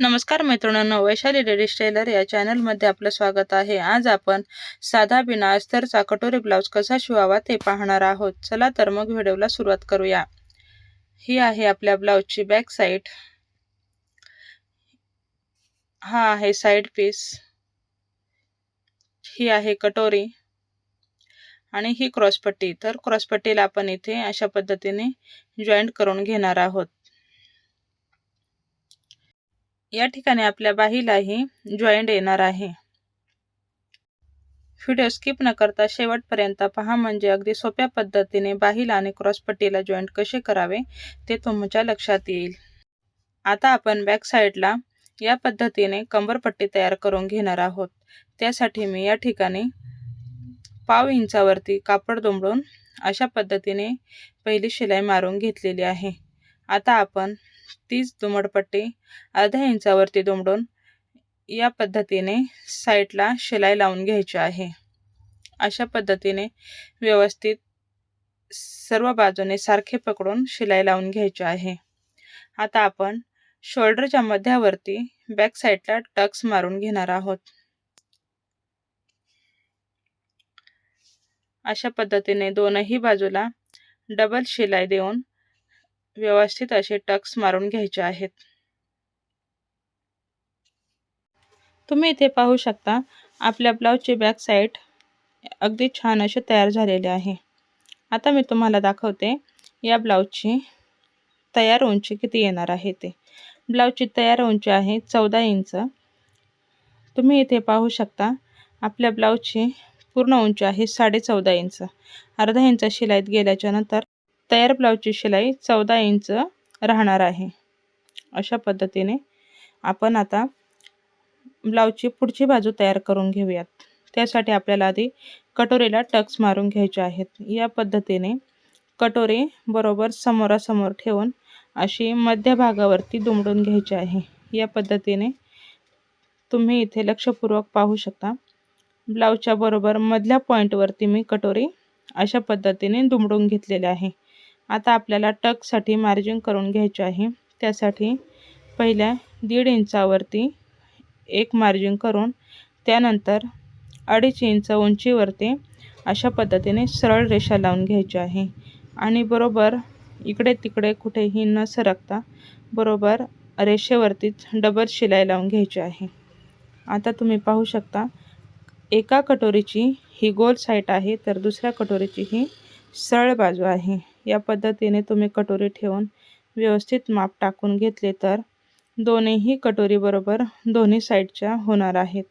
नमस्कार मित्रांनो Vaishali ladies tailor या चॅनलमध्ये आपलं स्वागत आहे. आज आपण साधा बिना अस्तरचा कटोरी ब्लाऊज कसा शिवावा ते पाहणार आहोत. चला तर मग व्हिडिओला सुरुवात करूया. ही आहे आपल्या ब्लाऊजची बॅक साईड हा आहे साईड पीस ही आहे कटोरी. आणि ही क्रॉसपट्टी तर क्रॉसपट्टीला आपण इथे अशा पद्धतीने जॉईंट करून घेणार आहोत. या ठिकाणी आपल्या बाहीलाही जॉईंट येणार आहे. व्हिडिओ स्किप न करता शेवटपर्यंत पहा म्हणजे अगदी सोप्या पद्धतीने बाहीला आणि क्रॉसपट्टीला जॉईंट कसे करावे ते तुमच्या लक्षात येईल. आता आपण बॅक साईडला या पद्धतीने कंबरपट्टी तयार करून घेणार आहोत. त्यासाठी मी या ठिकाणी पाव इंचावरती कापड दुमडून अशा पद्धतीने पहिली शिलाई मारून घेतलेली आहे. आता आपण तीच दुमडपट्टी अर्ध्या इंचावरती दुमडून या पद्धतीने साईडला शिलाई लावून घ्यायची आहे. अशा पद्धतीने व्यवस्थित सर्व बाजूने सारखे पकडून शिलाई लावून घ्यायची आहे. आता आपण शोल्डरच्या मध्यावरती बॅक साईडला टक्स मारून घेणार आहोत. अशा पद्धतीने दोनही बाजूला डबल शिलाई देऊन व्यवस्थित असे टक्स मारून घ्यायचे आहेत. तुम्ही इथे पाहू शकता आपल्या ब्लाऊजची बॅक साईड अगदी छान असे तयार झालेले आहे. आता मी तुम्हाला दाखवते या ब्लाऊजची तयार उंची किती येणार आहे ते. ब्लाऊजची तयार उंची आहे चौदा इंच. तुम्ही इथे पाहू शकता आपल्या ब्लाऊजची पूर्ण उंची आहे साडे चौदा इंच. अर्धा इंच शिलाईत गेल्याच्यानंतर तयार ब्लाऊजची शिलाई चौदा इंच राहणार आहे. अशा पद्धतीने आपण आता ब्लाऊजची पुढची बाजू तयार करून घेऊयात. त्यासाठी आपल्याला आधी कटोरीला टक्स मारून घ्यायचे आहेत. या पद्धतीने कटोरी बरोबर समोरासमोर ठेवून अशी मध्यभागावरती दुमडून घ्यायची आहे. या पद्धतीने तुम्ही इथे लक्षपूर्वक पाहू शकता. ब्लाऊजच्या बरोबर मधल्या पॉईंटवरती मी कटोरी अशा पद्धतीने दुमडून घेतलेले आहे. आता आपल्याला टकसाठी मार्जिन करून घ्यायचे आहे. त्यासाठी पहिल्या दीड इंचावरती एक मार्जिन करून त्यानंतर अडीच इंच उंचीवरती अशा पद्धतीने सरळ रेषा लावून घ्यायची आहे. आणि बरोबर इकडे तिकडे कुठेही न सरकता बरोबर रेषेवरतीच डबल शिलाई लावून घ्यायची आहे. आता तुम्ही पाहू शकता एका कटोरीची ही गोल साईट आहे तर दुसऱ्या कटोरीची ही सरळ बाजू आहे. या पद्धतीने तुम्ही कटोरी ठेवून व्यवस्थित माप टाकून घेतले तर दोन्हीही कटोरीबरोबर दोन्ही साईडच्या होणार आहेत.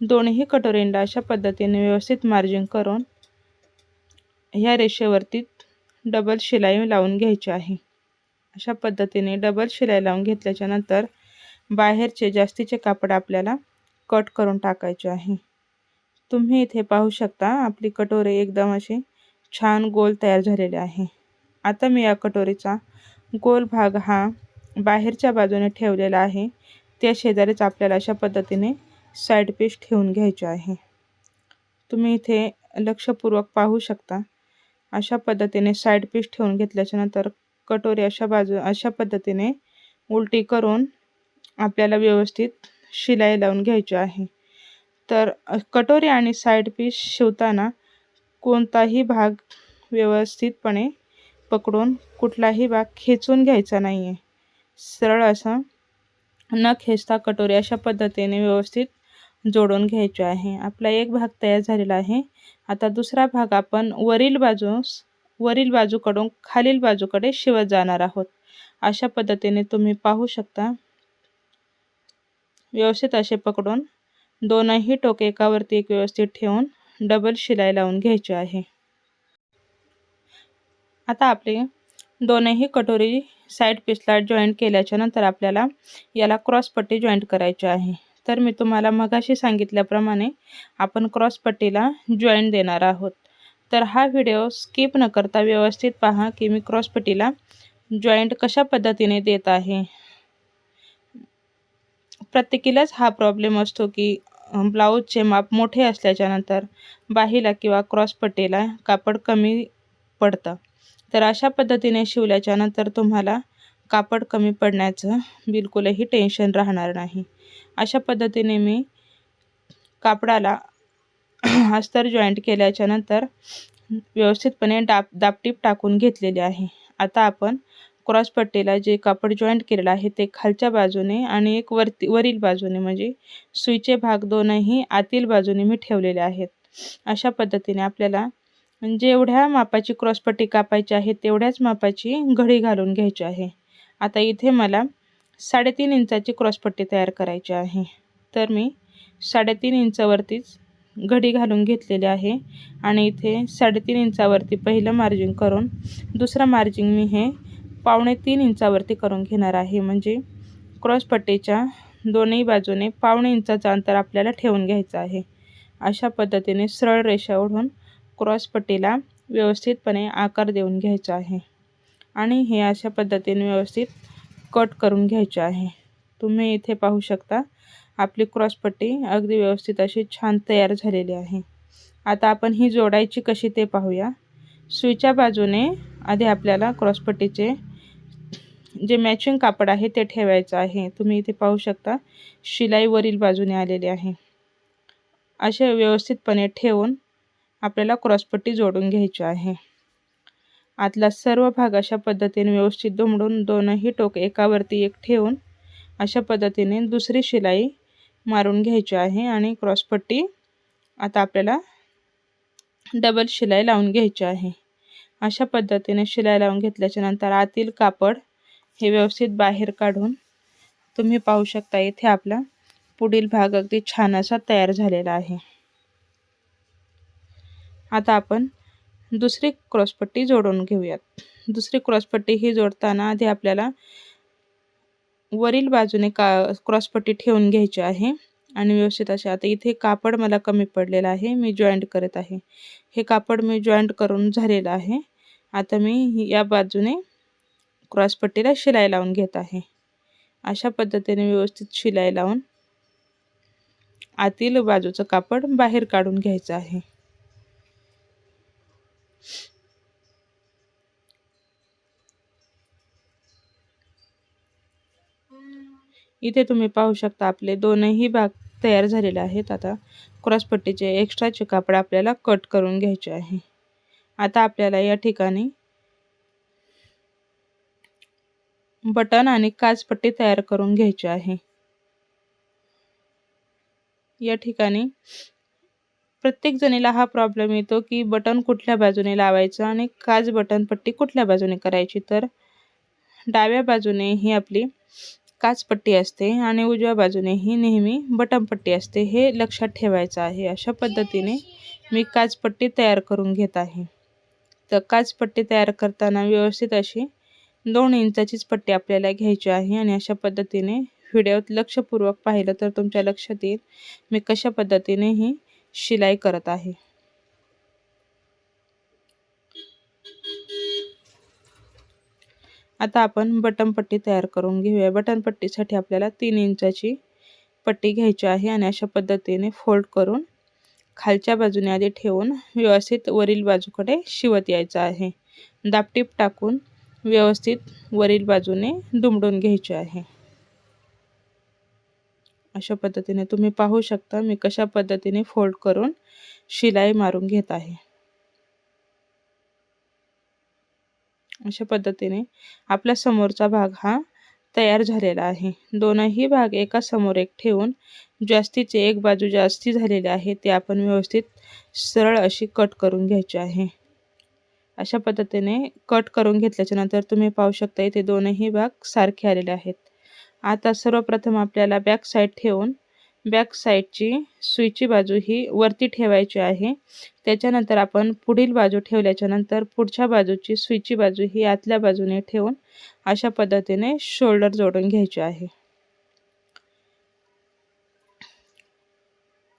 दोन्ही कटोरींना अशा पद्धतीने व्यवस्थित मार्जिन करून ह्या रेषेवरती डबल शिलाई लावून घ्यायची आहे. अशा पद्धतीने डबल शिलाई लावून घेतल्याच्या नंतर बाहेरचे जास्तीचे कापड आपल्याला कट करून टाकायचे आहे. तुम्ही इथे पाहू शकता आपली कटोरी एकदम अशी छान गोल तयार झालेले आहे. आता मी या कटोरीचा गोल भाग हा बाहेरच्या बाजूने ठेवलेला आहे. त्या शेजारीच आपल्याला अशा पद्धतीने साईड पीस ठेवून घ्यायचे आहे. तुम्ही इथे लक्षपूर्वक पाहू शकता. अशा पद्धतीने साईड पीस ठेवून घेतल्याच्यानंतर कटोरी अशा बाजू अशा पद्धतीने उलटी करून आपल्याला व्यवस्थित शिलाई लावून घ्यायची आहे. तर कटोरी आणि साईड पीस शिवताना कोणताही भाग व्यवस्थितपणे पकडून कुठलाही भाग खेचून घ्यायचा नाही आहे सरळ असं न खेचता कटोरी अशा पद्धतीने व्यवस्थित जोडून घ्यायचे आहे. आपला एक भाग तयार झालेला आहे. आता दुसरा भाग आपण वरील बाजूस वरील बाजूकडून खालील बाजूकडे शिवत जाणार आहोत. अशा पद्धतीने तुम्ही पाहू शकता. व्यवस्थित असे पकडून दोनही टोके एकावरती एक व्यवस्थित ठेवून डबल शिलाई लावून घ्यायची आहे. आता आपले दोनही कटोरी साईड पीसला जॉईंट केल्याच्यानंतर आपल्याला याला क्रॉसपट्टी जॉईंट करायची आहे. तर मी तुम्हाला मगाशी सांगितल्याप्रमाणे आपण क्रॉसपट्टीला जॉईंट देणार आहोत. तर हा व्हिडिओ स्किप न करता व्यवस्थित पहा की मी क्रॉसपट्टीला जॉईंट कशा पद्धतीने देत आहे. प्रत्येकीलाच हा प्रॉब्लेम असतो की ब्लाऊजचे माप मोठे असल्याच्यानंतर बाहीला किंवा क्रॉसपट्टीला कापड कमी पडतं. तर अशा पद्धतीने शिवल्याच्यानंतर तुम्हाला कापड कमी पडण्याचं बिलकुलही टेन्शन राहणार नाही. अशा पद्धतीने मी कापडाला अस्तर जॉईंट केल्याच्यानंतर व्यवस्थितपणे डाप दापटीप टाकून घेतलेली आहे. आता आपण क्रॉसपट्टीला जे कापड जॉईंट केलेलं आहे ते खालच्या बाजूने आणि एक वरती वरील बाजूने म्हणजे सुईचे भाग दोनही आतील बाजूने मी ठेवलेले आहेत. अशा पद्धतीने आपल्याला जेवढ्या मापाची क्रॉसपट्टी कापायची आहे तेवढ्याच मापाची घडी घालून घ्यायची आहे. आता इथे मला साडेतीन इंचाची क्रॉसपट्टी तयार करायची आहे. तर मी साडेतीन इंचावरतीच घडी घालून घेतलेली आहे आणि इथे साडेतीन इंचावरती पहिलं मार्जिंग करून दुसरं मार्जिंग मी हे पावणे तीन इंचावरती करून घेणार आहे. म्हणजे क्रॉसपट्टीच्या दोन्ही बाजूने पावणे इंचाचं अंतर आपल्याला ठेवून घ्यायचं आहे. अशा पद्धतीने सरळ रेषा ओढून क्रॉसपट्टीला व्यवस्थितपणे आकार देऊन घ्यायचा आहे. आणि हे अशा पद्धतीने व्यवस्थित कट करून घ्यायचे आहे. तुम्ही इथे पाहू शकता आपली क्रॉसपट्टी अगदी व्यवस्थित अशी छान तयार झालेली आहे. आता आपण ही जोडायची कशी ते पाहूया. सुईच्या बाजूने आधी आपल्याला क्रॉसपट्टीचे जे मॅचिंग कापड आहे ते ठेवायचं आहे. तुम्ही इथे पाहू शकता शिलाईवरील बाजूने आलेली आहे. असे व्यवस्थितपणे ठेवून आपल्याला क्रॉसपट्टी जोडून घ्यायची आहे. आतला सर्व भाग अशा पद्धतीने व्यवस्थित दुमडून दोनही टोक एकावरती एक ठेवून अशा पद्धतीने दुसरी शिलाई मारून घ्यायची आहे आणि क्रॉसपट्टी आता आपल्याला डबल शिलाई लावून घ्यायची आहे. अशा पद्धतीने शिलाई लावून घेतल्याच्या नंतर आतील कापड हे व्यवस्थित बाहेर काढून तुम्ही पाहू शकता इथे आपला पुढील भाग अगदी छान असा तयार झालेला आहे. आता आपण दुसरी क्रॉसपट्टी जोडून घेऊयात. दुसरी क्रॉसपट्टी ही जोडताना आधी आपल्याला वरील बाजूने का क्रॉसपट्टी ठेवून घ्यायची आहे आणि व्यवस्थित असे आता इथे कापड मला कमी पडलेलं आहे मी जॉईंट करत आहे. हे कापड मी जॉईंट करून झालेलं आहे. आता मी या बाजूने क्रॉसपट्टीला शिलाई लावून घेत आहे. अशा पद्धतीने व्यवस्थित शिलाई लावून आतील बाजूचं कापड बाहेर काढून घ्यायचं आहे. इथे तुम्ही पाहू शकता आपले दोनही भाग तयार झालेले आहेत. आता क्रॉसपट्टीचे एक्स्ट्राचे कापड आपल्याला कट करून घ्यायचे आहे. आता आपल्याला या ठिकाणी बटन आणि काचपट्टी तयार करून घ्यायची आहे. या ठिकाणी प्रत्येक जणीला हा प्रॉब्लेम येतो की बटन कुठल्या बाजूने लावायचं आणि काच बटन पट्टी कुठल्या बाजूने करायची. तर डाव्या बाजूने ही आपली काचपट्टी असते आणि उजव्या बाजूने ही नेहमी बटनपट्टी असते. हे लक्षात ठेवायचं आहे. अशा पद्धतीने मी काचपट्टी तयार करून घेत आहे. तर काचपट्टी तयार करताना व्यवस्थित अशी दोन इंचाचीच पट्टी आपल्याला घ्यायची आहे आणि अशा पद्धतीने व्हिडिओत लक्षपूर्वक पाहिलं तर तुमच्या लक्षात येईल मी कशा पद्धतीने ही शिलाई करत आहे. आता आपण बटन पट्टी तयार करून घेऊया. बटन पट्टीसाठी आपल्याला तीन इंचाची पट्टी घ्यायची आहे आणि अशा पद्धतीने फोल्ड करून खालच्या बाजूने आधी ठेवून व्यवस्थित वरील बाजूकडे शिवत यायचं आहे. दापटीप टाकून व्यवस्थित वरील बाजूने दुमडून घ्यायचे आहे. अशा पद्धतीने तुम्ही पाहू शकता मी कशा पद्धतीने फोल्ड करून शिलाई मारून घेत आहे. अशा पद्धतीने आपल्या समोरचा भाग हा तयार झालेला आहे. दोनही भाग एका समोर एक ठेवून जास्तीचे एक बाजू जास्ती झालेले आहे ते आपण व्यवस्थित सरळ अशी कट करून घ्यायची आहे. अशा पद्धतीने कट करून घेतल्याच्या नंतर तुम्ही पाहू शकता इथे दोनही भाग सारखे आलेले आहेत. आता सर्वप्रथम आपल्याला बॅक साईड ठेवून बॅक साईडची सुईची बाजू ही वरती ठेवायची आहे. त्याच्यानंतर आपण पुढील बाजू ठेवल्याच्यानंतर पुढच्या बाजूची सुईची बाजू ही आतल्या बाजूने ठेवून अशा पद्धतीने शोल्डर जोडून घ्यायचे आहे.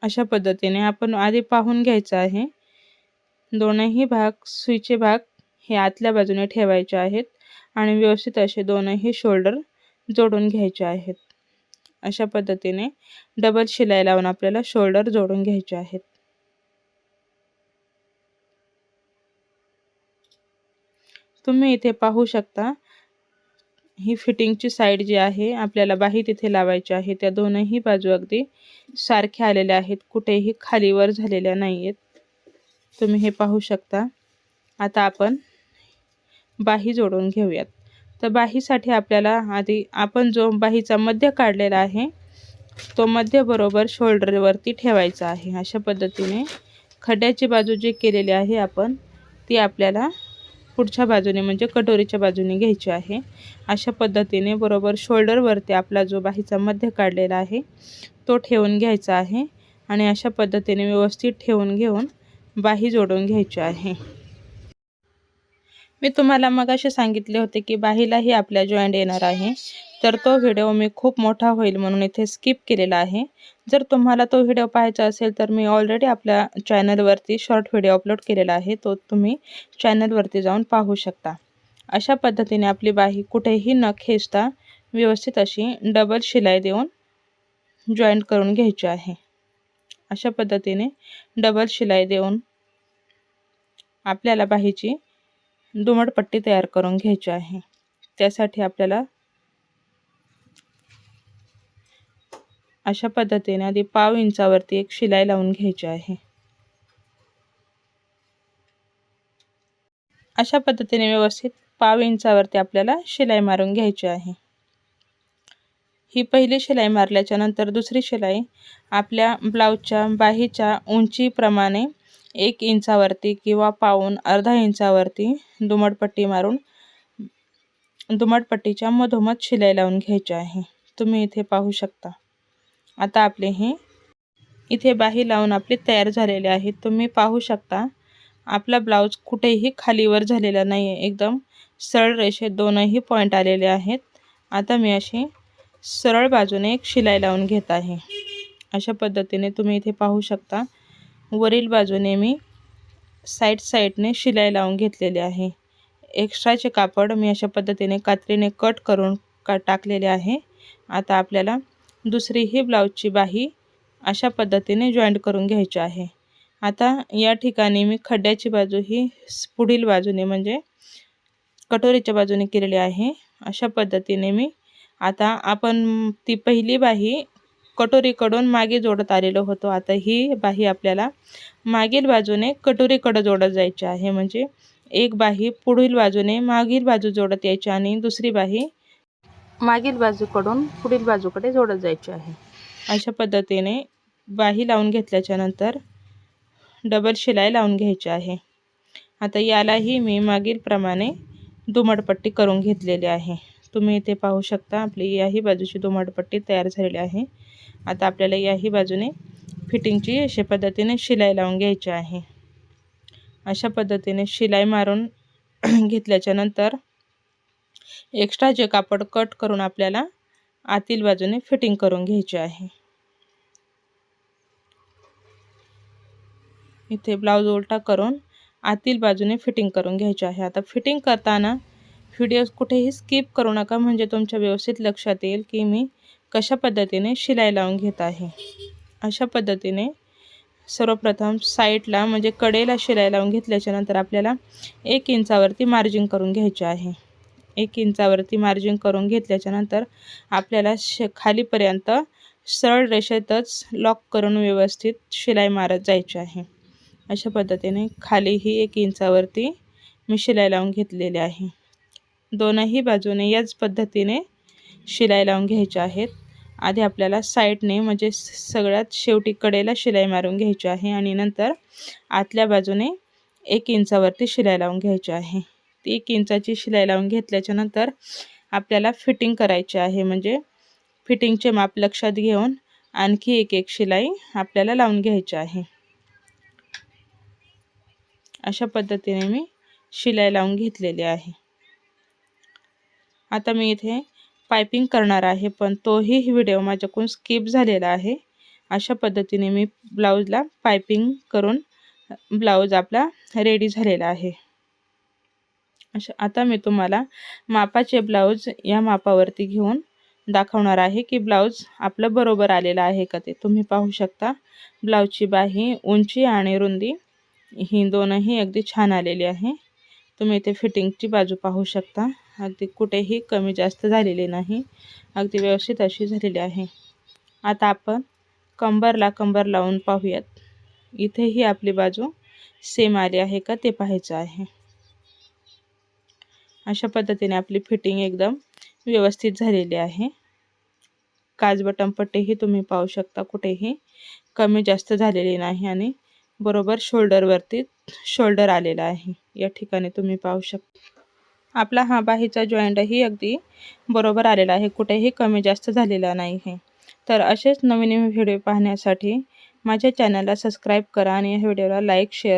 अशा पद्धतीने आपण आधी पाहून घ्यायचं आहे. दोनही भाग सुईचे भाग हे आतल्या बाजूने ठेवायचे आहेत आणि व्यवस्थित असे दोनही शोल्डर जोडून घ्यायचे आहेत. अशा पद्धतीने डबल शिलाई लावून आपल्याला शोल्डर जोडून घ्यायचे आहेत. तुम्ही इथे पाहू शकता ही फिटिंगची साईड जी आहे आपल्याला बाही तिथे लावायची आहे. त्या दोनही बाजू अगदी सारख्या आलेल्या आहेत. कुठेही खालीवर झालेल्या नाही आहेत तुम्ही हे पाहू शकता. आता आपण बाही जोडून घेऊयात. तर बाहीसाठी आपल्याला आधी आपण जो बाहीचा मध्य काढलेला आहे तो मध्य बरोबर शोल्डरवरती ठेवायचा आहे. अशा पद्धतीने खड्ड्याची बाजू जी केलेली आहे आपण ती आपल्याला पुढच्या बाजूने म्हणजे कटोरीच्या बाजूने घ्यायची आहे. अशा पद्धतीने बरोबर शोल्डरवरती आपला जो बाहीचा मध्य काढलेला आहे तो ठेवून घ्यायचा आहे. आणि अशा पद्धतीने व्यवस्थित ठेवून घेऊन बाही जोडून घ्यायची आहे. मी तुम्हाला मग असे सांगितले होते की बाहीलाही आपल्या जॉईंट येणार आहे. तर तो व्हिडिओ मी खूप मोठा होईल म्हणून इथे स्किप केलेला आहे. जर तुम्हाला तो व्हिडिओ पाहायचा असेल तर मी ऑलरेडी आपल्या चॅनलवरती शॉर्ट व्हिडिओ अपलोड केलेला आहे. तो तुम्ही चॅनलवरती जाऊन पाहू शकता. अशा पद्धतीने आपली बाही कुठेही न खेचता व्यवस्थित अशी डबल शिलाई देऊन जॉईंट करून घ्यायची आहे. अशा पद्धतीने डबल शिलाई देऊन आपल्याला बाहीची दुमडपट्टी तयार करून घ्यायची आहे. त्यासाठी आपल्याला अशा पद्धतीने आधी पाव इंचावरती एक शिलाई लावून घ्यायची आहे. अशा पद्धतीने व्यवस्थित पाव इंचावरती आपल्याला शिलाई मारून घ्यायची आहे. ही पहिली शिलाई मारल्याच्या नंतर दुसरी शिलाई आपल्या ब्लाऊजच्या बाहीच्या उंचीप्रमाणे एक इंचावरती किंवा पाऊन अर्धा इंचावरती दुमडपट्टी मारून दुमडपट्टीच्या मधोमध शिलाई लावून घ्यायची आहे. तुम्ही इथे पाहू शकता. आता आपले हे इथे बाही लावून आपली तयार झालेले आहेत तुम्ही पाहू शकता आपला ब्लाऊज कुठेही खालीवर झालेला नाही आहे एकदम सरळ रेषेत दोनही पॉईंट आलेले आहेत. आता मी अशी सरळ बाजूने एक शिलाई लावून घेत आहे. अशा पद्धतीने तुम्ही इथे पाहू शकता. वरील बाजूने मी साईड साईडने शिलाई लावून घेतलेली आहे. एक्स्ट्राचे कापड मी अशा पद्धतीने कात्रीने कट करून का टाकलेले आहे. आता आपल्याला दुसरी ही ब्लाऊजची बाही अशा पद्धतीने जॉईंट करून घ्यायची आहे. आता या ठिकाणी मी खड्ड्याची बाजू ही पुढील बाजूने म्हणजे कटोरीच्या बाजूने केलेली आहे. अशा पद्धतीने मी आता आपण ती पहिली बाही कटोरीकडून मागे जोडत आलेलो होतो. आता ही बाही आपल्याला मागील बाजूने कटोरीकडं जोडत जायची आहे. म्हणजे एक बाही पुढील बाजूने मागील बाजू जोडत यायची आणि दुसरी बाही मागील बाजूकडून पुढील बाजूकडे जोडत जायची आहे. अशा पद्धतीने बाही लावून घेतल्याच्या नंतर डबल शिलाई लावून घ्यायची आहे. आता यालाही मी मागील प्रमाणे दुमडपट्टी करून घेतलेली आहे. तुम्ही इथे पाहू शकता आपली याही बाजूची दुमडपट्टी तयार झालेली आहे. आता आपल्याला याही बाजूने फिटिंगची अशा पद्धतीने शिलाई लावून घ्यायची आहे. अशा पद्धतीने शिलाई मारून घेतल्याच्या नंतर एक्स्ट्रा जे कापड कट करून आपल्याला आतील बाजूने फिटिंग करून घ्यायची आहे. इथे ब्लाऊज उलटा करून आतील बाजूने फिटिंग करून घ्यायचे आहे. आता फिटिंग करताना व्हिडिओ कुठेही स्किप करू नका म्हणजे तुमच्या व्यवस्थित लक्षात येईल की मी कशा पद्धतीने शिलाई लावून घेत आहे. अशा पद्धतीने सर्वप्रथम साईडला म्हणजे कडेला शिलाई लावून घेतल्याच्यानंतर आपल्याला एक इंचावरती मार्जिंग करून घ्यायचे आहे. एक इंचावरती मार्जिन करून घेतल्याच्यानंतर आपल्याला श खालीपर्यंत सरळ रेषेतच लॉक करून व्यवस्थित शिलाई मारत जायची आहे. अशा पद्धतीने खालीही एक इंचावरती मी शिलाई लावून घेतलेली आहे. दोनही बाजूने याच पद्धतीने शिलाई लावून घ्यायच्या आहेत. आधी आपल्याला साईडने म्हणजे सगळ्यात शेवटी कडेला शिलाई मारून घ्यायची आहे आणि नंतर आतल्या बाजूने एक इंचावरती शिलाई लावून घ्यायची आहे. ती एक इंचाची शिलाई लावून घेतल्याच्यानंतर आपल्याला फिटिंग करायची आहे. म्हणजे फिटिंगचे माप लक्षात घेऊन आणखी एक एक शिलाई आपल्याला लावून घ्यायची आहे. अशा पद्धतीने मी शिलाई लावून घेतलेली आहे. आता मी इथे पायपिंग करणार आहे पण तोही व्हिडिओ माझ्याकडून स्किप झालेला आहे. अशा पद्धतीने मी ब्लाऊजला पायपिंग करून ब्लाऊज आपला रेडी झालेला आहे. अशा आता मी तुम्हाला मापाचे ब्लाऊज या मापावरती घेऊन दाखवणार आहे की ब्लाऊज आपलं बरोबर आलेलं आहे का ते. तुम्ही पाहू शकता ब्लाऊजची बाही उंची आणि रुंदी ही दोनही अगदी छान आलेली आहे. तुम्ही इथे फिटिंगची बाजू पाहू शकता. अगदी कुठेही कमी जास्त झालेली नाही. अगदी व्यवस्थित अशी झालेली आहे. आता आपण कंबरला कंबर लावून पाहूयात. इथेही आपली बाजू सेम आली आहे का ते पाहायचं आहे. अशा पद्धतीने आपली फिटिंग एकदम व्यवस्थित झालेली आहे. काज बटन पट्टीही तुम्ही पाहू शकता कुठेही कमी जास्त झालेली नाही आणि बरोबर शोल्डरवरती शोल्डर आलेला आहे. या ठिकाणी तुम्ही पाहू शकता. आपला हा बाहीचा जॉईंटही अगदी बरोबर आलेला आहे. कुठेही कमी जास्त झालेला नाही आहे तर असेच नवीन नवीन व्हिडिओ पाहण्यासाठी माझ्या चॅनलला सबस्क्राईब करा आणि या व्हिडिओला लाईक शेअर